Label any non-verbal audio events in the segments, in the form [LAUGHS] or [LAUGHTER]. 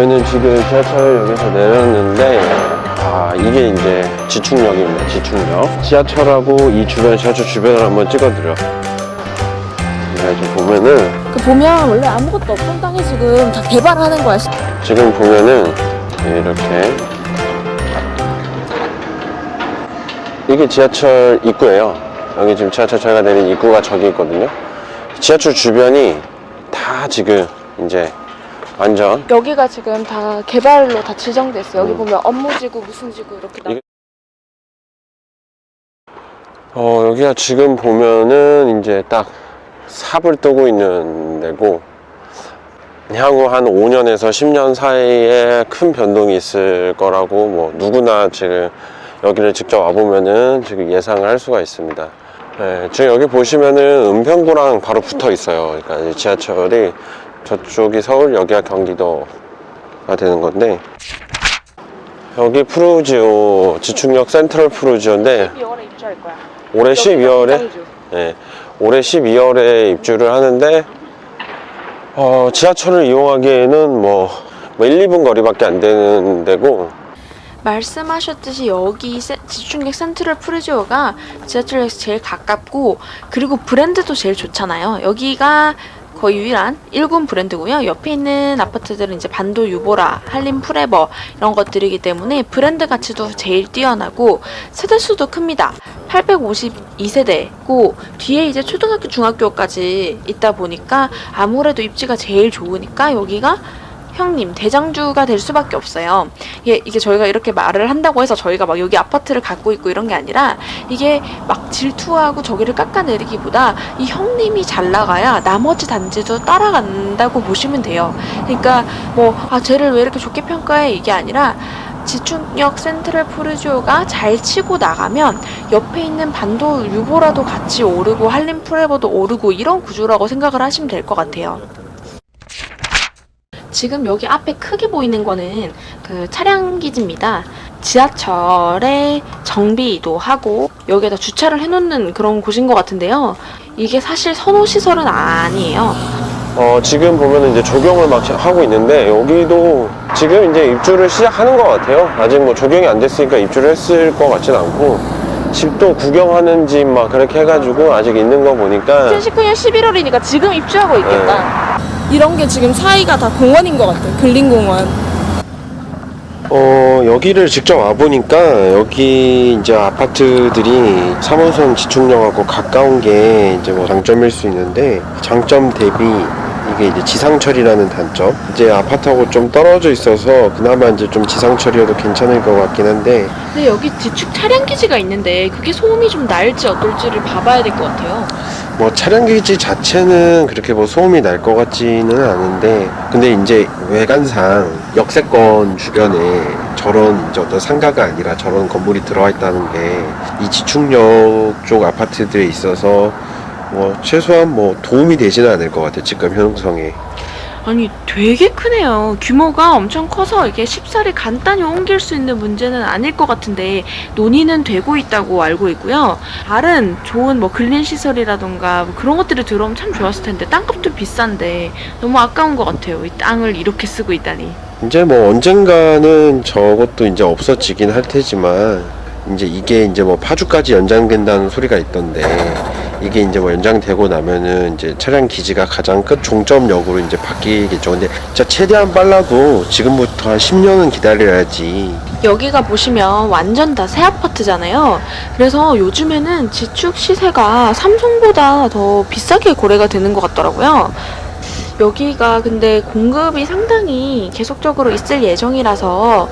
저희는 지금 지하철역에서 내렸는데 아 이게 이제 지축역입니다 지축역. 지하철하고 이 주변 지하철 주변을 한번 찍어드려. 네, 좀 보면은 그 보면 원래 아무것도 없던 땅에 지금 다 개발하는 거야. 지금 보면은 이렇게. 이게 지하철 입구예요. 여기 지금 지하철 저희가 내린 입구가 저기 있거든요. 지하철 주변이 다 지금 이제 완전 여기가 지금 다 개발로 다 지정됐어. 여기 음. 보면 업무지구 무슨 지구 이렇게 나. 이게- 어, 여기가 지금 보면은 이제 딱 삽을 뜨고 있는 데고, 향후 한 5년에서 10년 사이에 큰 변동이 있을 거라고 뭐 누구나 지금 여기를 직접 와보면은 지금 예상을 할 수가 있습니다. 네, 지금 여기 보시면은 은평구랑 바로 붙어 있어요. 그러니까 이 지하철이 저쪽이 서울, 여기가 경기도가 되는 건데, 여기 푸르지오 지축역 센트럴 푸르지오인데 12월에 입주할 거야. 올해 12월에 예, 올해 12월에 입주를 하는데 어, 지하철을 이용하기에는 뭐, 뭐 1, 2분 거리밖에 안 되는 데고 말씀하셨듯이 여기 세- 지중객 센트럴 프리지오가 지하철역에서 제일 가깝고 그리고 브랜드도 제일 좋잖아요. 여기가 거의 유일한 1군 브랜드고요. 옆에 있는 아파트들은 이제 반도 유보라, 한림 프레버 이런 것들이기 때문에 브랜드 가치도 제일 뛰어나고 세대 수도 큽니다. 852세대고 뒤에 이제 초등학교, 중학교까지 있다 보니까 아무래도 입지가 제일 좋으니까 여기가 형님 대장주가 될 수밖에 없어요. 이게, 이게 저희가 이렇게 말을 한다고 해서 저희가 막 여기 아파트를 갖고 있고 이런 게 아니라 이게 막 질투하고 저기를 깎아내리기보다 이 형님이 잘 나가야 나머지 단지도 따라간다고 보시면 돼요. 그러니까 뭐 아 쟤를 왜 이렇게 좋게 평가해 이게 아니라 지축역 센트럴 푸르지오가 잘 치고 나가면 옆에 있는 반도 유보라도 같이 오르고 한림 프레버도 오르고 이런 구조라고 생각을 하시면 될 것 같아요. 지금 여기 앞에 크게 보이는 거는 그 차량 기지입니다. 지하철에 정비도 하고 여기에다 주차를 해놓는 그런 곳인 것 같은데요. 이게 사실 선호 시설은 아니에요. 어, 지금 보면은 이제 조경을 막 하고 있는데 여기도 지금 이제 입주를 시작하는 것 같아요. 아직 뭐 조경이 안 됐으니까 입주를 했을 것 같진 않고 집도 구경하는 집 막 그렇게 해가지고 아직 있는 거 보니까 2019년 11월이니까 지금 입주하고 있겠다. 이런 게 지금 사이가 다 공원인 것 같아. 근린공원. 어, 여기를 직접 와보니까 여기 이제 아파트들이 3호선 지축역하고 가까운 게 이제 뭐 장점일 수 있는데 장점 대비 이게 이제 지상철이라는 단점. 이제 아파트하고 좀 떨어져 있어서 그나마 이제 좀 지상철이어도 괜찮을 것 같긴 한데 근데 여기 지축 차량 기지가 있는데 그게 소음이 좀 날지 어떨지를 봐봐야 될 것 같아요. 뭐 차량 기지 자체는 그렇게 뭐 소음이 날 것 같지는 않은데 근데 이제 외관상 역세권 주변에 저런 이제 어떤 상가가 아니라 저런 건물이 들어와 있다는 게 이 지축역 쪽 아파트들에 있어서 뭐 최소한 뭐 도움이 되지는 않을 것 같아요 집값 형성에 아니 되게 크네요. 규모가 엄청 커서 이게 쉽사리 간단히 옮길 수 있는 문제는 아닐 것 같은데 논의는 되고 있다고 알고 있고요. 다른 좋은 뭐 근린 시설이라던가 뭐 그런 것들이 들어오면 참 좋았을 텐데 땅값도 비싼데 너무 아까운 것 같아요. 이 땅을 이렇게 쓰고 있다니. 이제 뭐 언젠가는 저것도 이제 없어지긴 할 테지만 이제 이게 이제 뭐 파주까지 연장된다는 소리가 있던데 이게 이제 뭐 연장되고 나면은 이제 차량 기지가 가장 끝 종점역으로 이제 바뀌겠죠. 근데 진짜 최대한 빨라도 지금부터 한 10년은 기다려야지. 여기가 보시면 완전 다 새 아파트잖아요. 그래서 요즘에는 지축 시세가 삼성보다 더 비싸게 거래가 되는 것 같더라고요. 여기가 근데 공급이 상당히 계속적으로 있을 예정이라서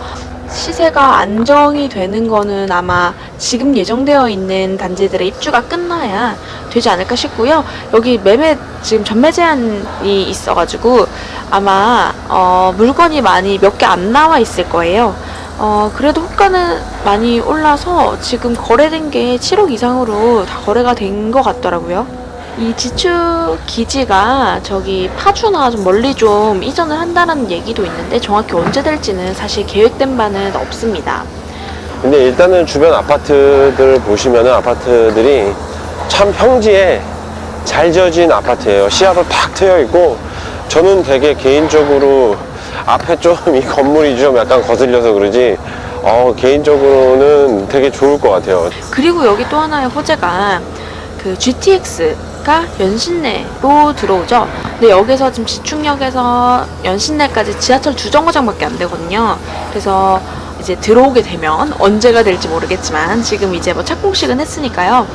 시세가 안정이 되는 거는 아마 지금 예정되어 있는 단지들의 입주가 끝나야 되지 않을까 싶고요. 여기 매매 지금 전매 제한이 있어가지고 아마 어, 물건이 많이 몇 개 안 나와 있을 거예요. 어, 그래도 호가는 많이 올라서 지금 거래된 게 7억 이상으로 다 거래가 된 것 같더라고요. 이 지축 기지가 저기 파주나 좀 멀리 좀 이전을 한다는 얘기도 있는데 정확히 언제 될지는 사실 계획된 바는 없습니다. 근데 일단은 주변 아파트들 보시면은 아파트들이 참 평지에 잘 지어진 아파트예요. 시야도 탁 트여 있고 저는 되게 개인적으로 앞에 좀 이 건물이 좀 약간 거슬려서 그러지 어, 개인적으로는 되게 좋을 것 같아요. 그리고 여기 또 하나의 호재가 그 GTX 가 연신내로 들어오죠. 근데 여기서 지금 지축역에서 연신내까지 지하철 두 정거장밖에 안 되거든요. 그래서 이제 들어오게 되면 언제가 될지 모르겠지만 지금 이제 뭐 착공식은 했으니까요.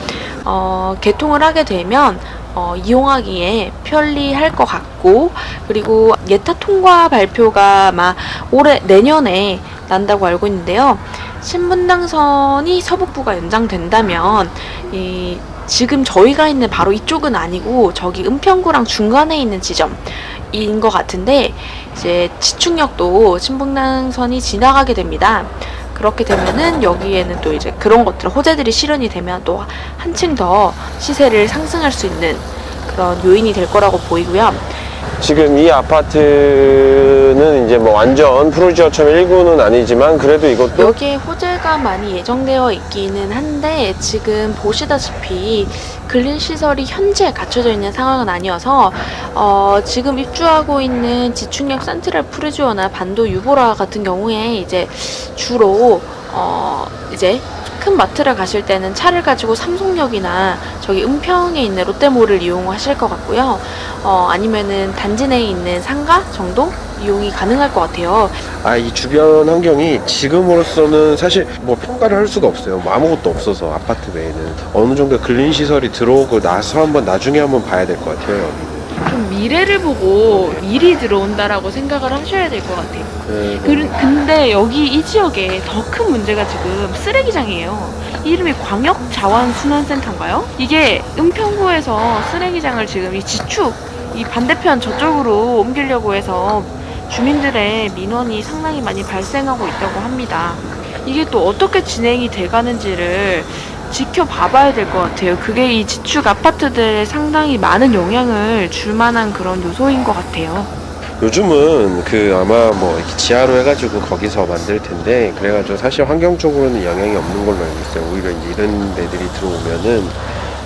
어, 개통을 하게 되면 어, 이용하기에 편리할 것 같고 그리고 예타 통과 발표가 아마 올해 내년에 난다고 알고 있는데요. 신분당선이 서북부가 연장된다면 이 지금 저희가 있는 바로 이쪽은 아니고 저기 은평구랑 중간에 있는 지점인 것 같은데 이제 지축역도 신분당선이 지나가게 됩니다. 그렇게 되면은 여기에는 또 이제 그런 것들 호재들이 실현이 되면 또 한층 더 시세를 상승할 수 있는 그런 요인이 될 거라고 보이고요. 지금 이 아파트는 이제 뭐 완전 프로지어처럼 1구는 아니지만 그래도 이것도 여기에 호재 가 많이 예정되어 있기는 한데 지금 보시다시피 근린 시설이 현재 갖춰져 있는 상황은 아니어서 어, 지금 입주하고 있는 지축역 센트럴 프루지오나 반도 유보라 같은 경우에 이제 주로 어, 이제 큰 마트를 가실 때는 차를 가지고 삼성역이나 저기 은평에 있는 롯데몰을 이용하실 것 같고요. 어, 아니면은 단지 내에 있는 상가 정도 이용이 가능할 것 같아요. 아, 이 주변 환경이 지금으로서는 사실 뭐 평가를 할 수가 없어요. 뭐 아무것도 없어서 아파트 외에는 어느 정도 근린 시설이 들어오고 나서 한번 나중에 한번 봐야 될 것 같아요. 좀 미래를 보고 미리 들어온다라고 생각을 하셔야 될 것 같아요. 네, 그, 근데 여기 이 지역에 더 큰 문제가 지금 쓰레기장이에요. 이름이 광역자원순환센터인가요? 이게 은평구에서 쓰레기장을 지금 이 지축, 이 반대편 저쪽으로 옮기려고 해서 주민들의 민원이 상당히 많이 발생하고 있다고 합니다. 이게 또 어떻게 진행이 돼가는지를 지켜봐봐야 될 것 같아요. 그게 이 지축 아파트들에 상당히 많은 영향을 줄 만한 그런 요소인 것 같아요. 요즘은 그 아마 뭐 지하로 해가지고 거기서 만들 텐데 그래가지고 사실 환경적으로는 영향이 없는 걸로 알고 있어요. 오히려 이제 이런 데들이 들어오면은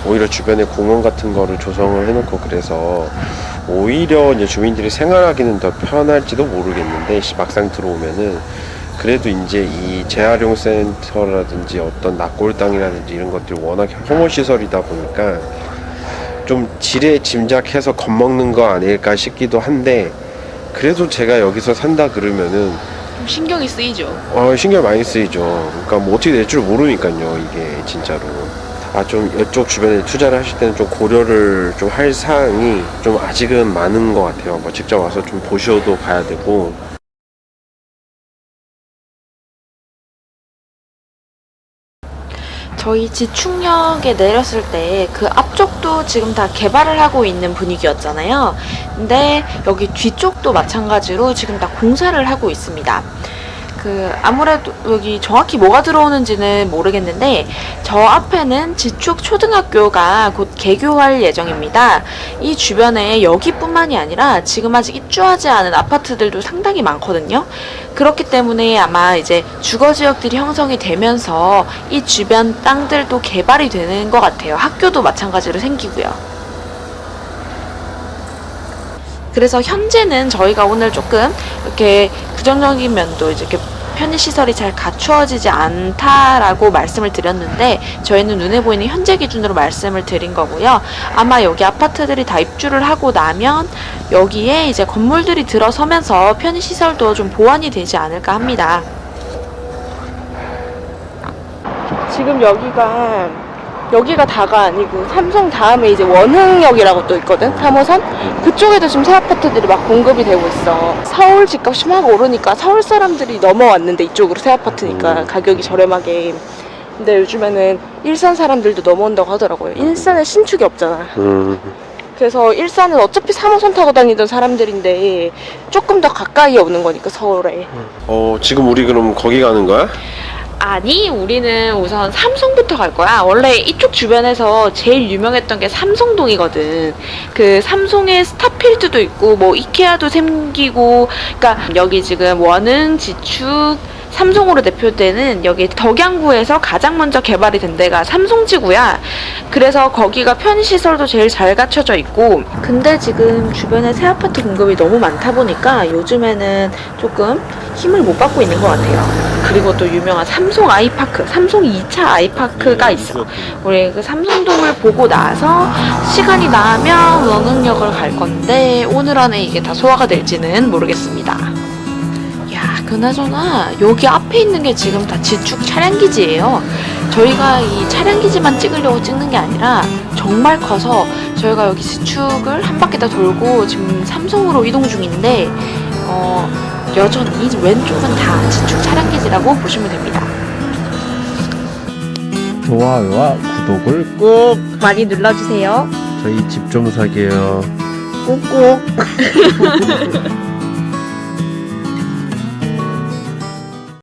오히려 주변에 공원 같은 거를 조성을 해놓고 그래서 오히려 이제 주민들이 생활하기는 더 편할지도 모르겠는데 시- 막상 들어오면은 그래도 이제 이 재활용 센터라든지 어떤 낙골 땅이라든지 이런 것들이 워낙 혐오 시설이다 보니까 좀 지레 짐작해서 겁먹는 거 아닐까 싶기도 한데 그래도 제가 여기서 산다 그러면은 좀 신경이 쓰이죠. 어, 신경 많이 쓰이죠. 그러니까 뭐 어떻게 될 줄 모르니까요, 이게 진짜로. 아, 좀 이쪽 주변에 투자를 하실 때는 좀 고려를 좀 할 사항이 좀 아직은 많은 것 같아요. 뭐 직접 와서 좀 보셔도 봐야 되고. 저희 지축역에 내렸을 때 그 앞쪽도 지금 다 개발을 하고 있는 분위기였잖아요. 근데 여기 뒤쪽도 마찬가지로 지금 다 공사를 하고 있습니다. 그 아무래도 여기 정확히 뭐가 들어오는지는 모르겠는데 저 앞에는 지축 초등학교가 곧 개교할 예정입니다. 이 주변에 여기뿐만이 아니라 지금 아직 입주하지 않은 아파트들도 상당히 많거든요. 그렇기 때문에 아마 이제 주거 지역들이 형성이 되면서 이 주변 땅들도 개발이 되는 것 같아요. 학교도 마찬가지로 생기고요. 그래서 현재는 저희가 오늘 조금 이렇게 부정적인 면도 이렇게 편의시설이 잘 갖추어지지 않다라고 말씀을 드렸는데 저희는 눈에 보이는 현재 기준으로 말씀을 드린 거고요. 아마 여기 아파트들이 다 입주를 하고 나면 여기에 이제 건물들이 들어서면서 편의시설도 좀 보완이 되지 않을까 합니다. 지금 여기가 여기가 다가 아니고 삼성 다음에 이제 원흥역이라고 또 있거든 3호선? 그쪽에도 지금 새 아파트들이 막 공급이 되고 있어. 서울 집값이 막 오르니까 서울 사람들이 넘어왔는데 이쪽으로 새 아파트니까 가격이 저렴하게. 근데 요즘에는 일산 사람들도 넘어온다고 하더라고요. 일산에 신축이 없잖아. 음, 그래서 일산은 어차피 3호선 타고 다니던 사람들인데 조금 더 가까이에 오는 거니까 서울에. 어, 지금 우리 그럼 거기 가는 거야? 아니 우리는 우선 삼성부터 갈 거야. 원래 이쪽 주변에서 제일 유명했던 게 삼성동이거든. 그 삼성의 스타필드도 있고 뭐 이케아도 생기고 그러니까 여기 지금 원흥 지축 삼성으로 대표되는 여기 덕양구에서 가장 먼저 개발이 된 데가 삼성지구야. 그래서 거기가 편의시설도 제일 잘 갖춰져 있고 근데 지금 주변에 새 아파트 공급이 너무 많다 보니까 요즘에는 조금 힘을 못 받고 있는 것 같아요. 그리고 또 유명한 삼성 아이파크, 삼성 2차 아이파크가 있어. 우리 그 삼성동을 보고 나서 시간이 나면 원흥역을 갈 건데 오늘 안에 이게 다 소화가 될지는 모르겠습니다. 야, 그나저나 여기 앞에 있는 게 지금 다 지축 차량기지예요. 저희가 이 차량기지만 찍으려고 찍는 게 아니라 정말 커서 저희가 여기 지축을 한 바퀴 다 돌고 지금 삼성으로 이동 중인데 어, 여전히 왼쪽은 다 지축 차량기지라고 보시면 됩니다. 좋아요와 구독을 꼭 많이 눌러주세요. 저희 집 좀 사게요. 꾹꾹. [LAUGHS]